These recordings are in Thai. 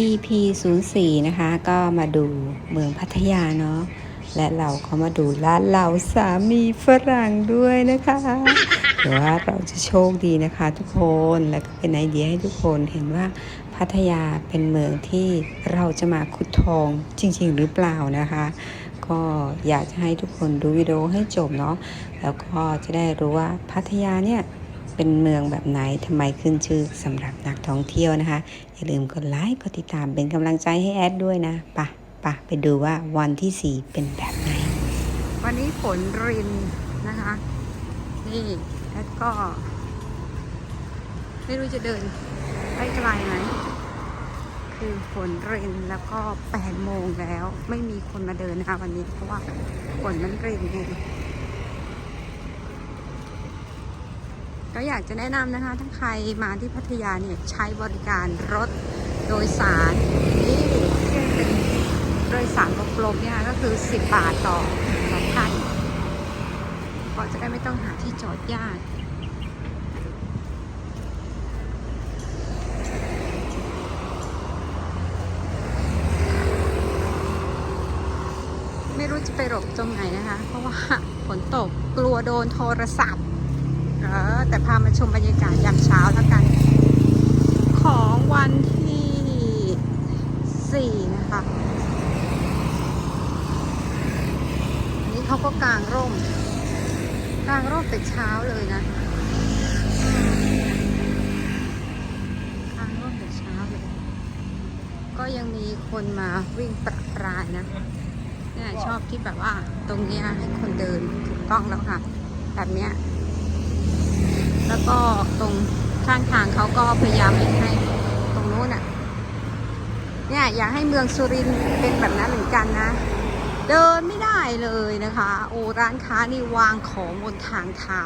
EP 04นะคะ ก็มาดูเมืองพัทยาเนาะและเราก็มาดูร้านเราสามีฝรั่งด้วยนะคะเดี๋ยวว่าเราจะโชคดีนะคะทุกคนแล้วก็เป็นไอเดียให้ทุกคนเห็นว่าพัทยาเป็นเมืองที่เราจะมาขุดทองจริง ๆ หรือเปล่านะคะ ก็อยากจะให้ทุกคนดูวิดีโอให้จบเนาะแล้วก็จะได้รู้ว่าพัทยาเนี่ย เป็นเมืองแบบไหนทำไมขึ้นชื่อสำหรับนักท่องเที่ยวนะคะ อย่าลืมกดไลค์กดติดตามเป็นกำลังใจให้แอดด้วยนะปะปะไปดูว่าวันที่ 4 เป็นแบบไหน วันนี้ฝนรินนะคะ นี่แอดก็ ไม่รู้จะเดินไปไกลไหมคือฝนรินแล้วก็8โมงแล้ว ไม่มีคนมาเดินนะคะวันนี้เพราะว่าฝนมันรินไง ก็อยากจะแนะนำนะคะ ถ้าใครมาที่พัทยาเนี่ยใช้บริการรถโดยสารนี่ซึ่งเป็นโดยสารกลมๆเนี่ยก็คือ 10 บาทต่อต่อท่านก็จะได้ไม่ต้องหาที่จอดยากไม่รู้จะไปหลบตรงไหนนะคะ เพราะว่าฝนตกกลัวโดนโทรศัพท์ เออแต่พามาชมบรรยากาศยามเช้าแล้วกัน ของวันที่4นะคะอันนี้เขาก็กางร่ม กางร่มแต่เช้าเลยนะกางร่มแต่เช้าเลย ก็ยังมีคนมาวิ่งประปรายนะเนี่ยชอบที่แบบว่าตรงเนี้ยให้คนเดินถูกต้องแล้วค่ะ แบบเนี้ย แล้วก็ตรงข้างทางเขาก็พยายามให้ตรงโน้นอะ เนี่ยอยากให้เมืองสุรินเป็นแบบนั้นเหมือนกันนะ เดินไม่ได้เลยนะคะ โอ้ร้านค้านี่วางของบนทางเท้า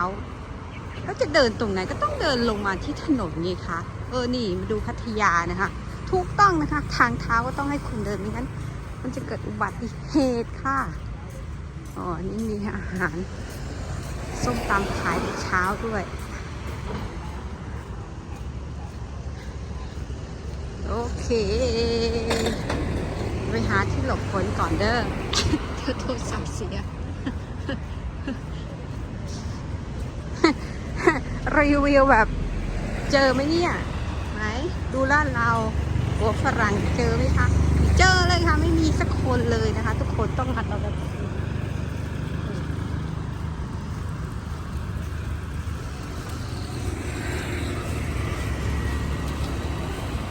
แล้วจะเดินตรงไหนก็ต้องเดินลงมาที่ถนนไงคะ เออนี่มาดูพัทยานะคะ ถูกต้องนะคะ ทางเท้าก็ต้องให้คุณเดินไม่งั้น มันจะเกิดอุบัติเหตุค่ะอ๋อ นี่มีอาหาร ส้มตำขายแต่เช้าด้วย โอเค ไปหาที่หลบฝนก่อนเด้อเธอโทรศัพท์เสีย รีวิวแบบเจอไหมเนี่ย ไหน ดูร้านเราหัวฝรั่งเจอไหมคะ เจอเลยค่ะ ไม่มีสักคนเลยนะคะ ทุกคนต้องหัดเอาแบบ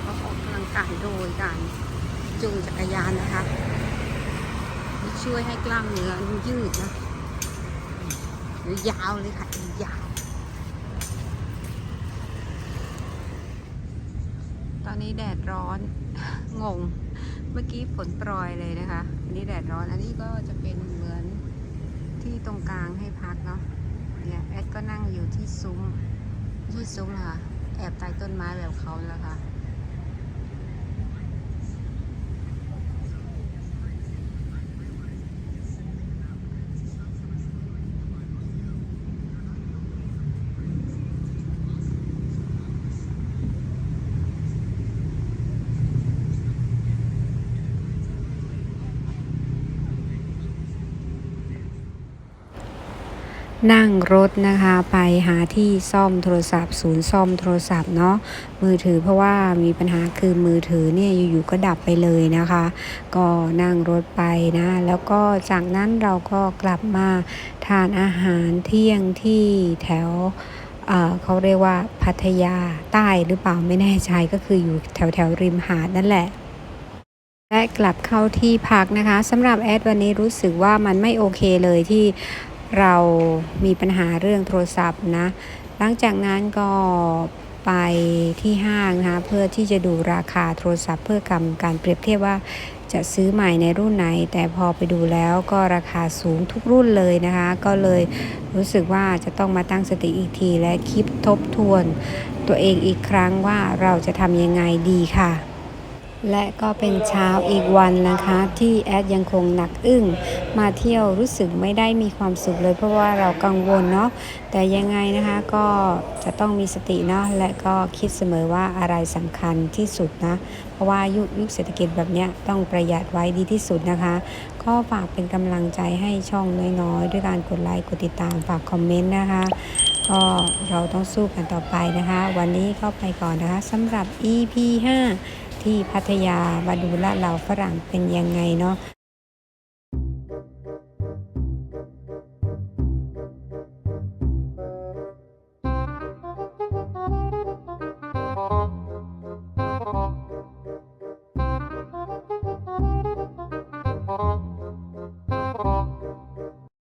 เขาออ กายโดยการจูงจักรยานนะคะ ช่วยให้กล้ามเนื้อยืดนะยาวเลยค่ะยาว ตอนนี้แดดร้อน งง เมื่อกี้ฝนโปรยเลยนะคะ อันนี้แดดร้อน อันนี้ก็จะเป็นเหมือนที่ตรงกลางให้พักเนาะ เนี่ยแอดก็นั่งอยู่ที่ซุ้มที่ซุ้มค่ะ แอบใต้ต้นไม้แบบเขาแล้วค่ะ นั่งรถนะคะไปหาที่ซ่อมโทรศัพท์ ศูนย์ซ่อมโทรศัพท์เนาะมือถือเพราะว่ามีปัญหาคือมือถือเนี่ยอยู่ๆก็ดับไปเลยนะคะ ก็นั่งรถไปนะแล้วก็จากนั้นเราก็กลับมาทานอาหารเที่ยงที่แถวเขาเรียกว่าพัทยาใต้หรือเปล่าไม่แน่ใจก็คืออยู่แถวแถวริมหาดนั่นแหละและกลับเข้าที่พักนะคะสำหรับแอดวันนี้รู้สึกว่ามันไม่โอเคเลยที่ เรามีปัญหาเรื่องโทรศัพท์นะ หลังจากนั้นก็ไปที่ห้างนะคะเพื่อที่จะดูราคาโทรศัพท์เพื่อกำการเปรียบเทียบว่าจะซื้อใหม่ในรุ่นไหน แต่พอไปดูแล้วก็ราคาสูงทุกรุ่นเลยนะคะ ก็เลยรู้สึกว่าจะต้องมาตั้งสติอีกทีและคิดทบทวน ตัวเองอีกครั้งว่าเราจะทำยังไงดีค่ะ และก็เป็นเช้าอีกวันนะคะ ที่แอดยังคงหนักอึ้งมาเที่ยวรู้สึกไม่ได้มีความสุขเลย เพราะว่าเรากังวลเนาะแต่ยังไงนะคะก็จะต้องมีสติเนาะและก็คิดเสมอว่าอะไรสำคัญที่สุดนะ เพราะว่ายุคยุคเศรษฐกิจแบบเนี้ยต้องประหยัดไว้ดีที่สุดนะคะก็ฝากเป็นกำลังใจให้ช่องน้อยๆ ด้วยการกดไลค์กดติดตามฝากคอมเมนต์นะคะก็เราต้องสู้กันต่อไปนะคะ วันนี้ก็ไปก่อนนะคะสำหรับ EP 5 ที่พัทยามาดูลาดเราฝรั่งเป็นยังไงเนาะ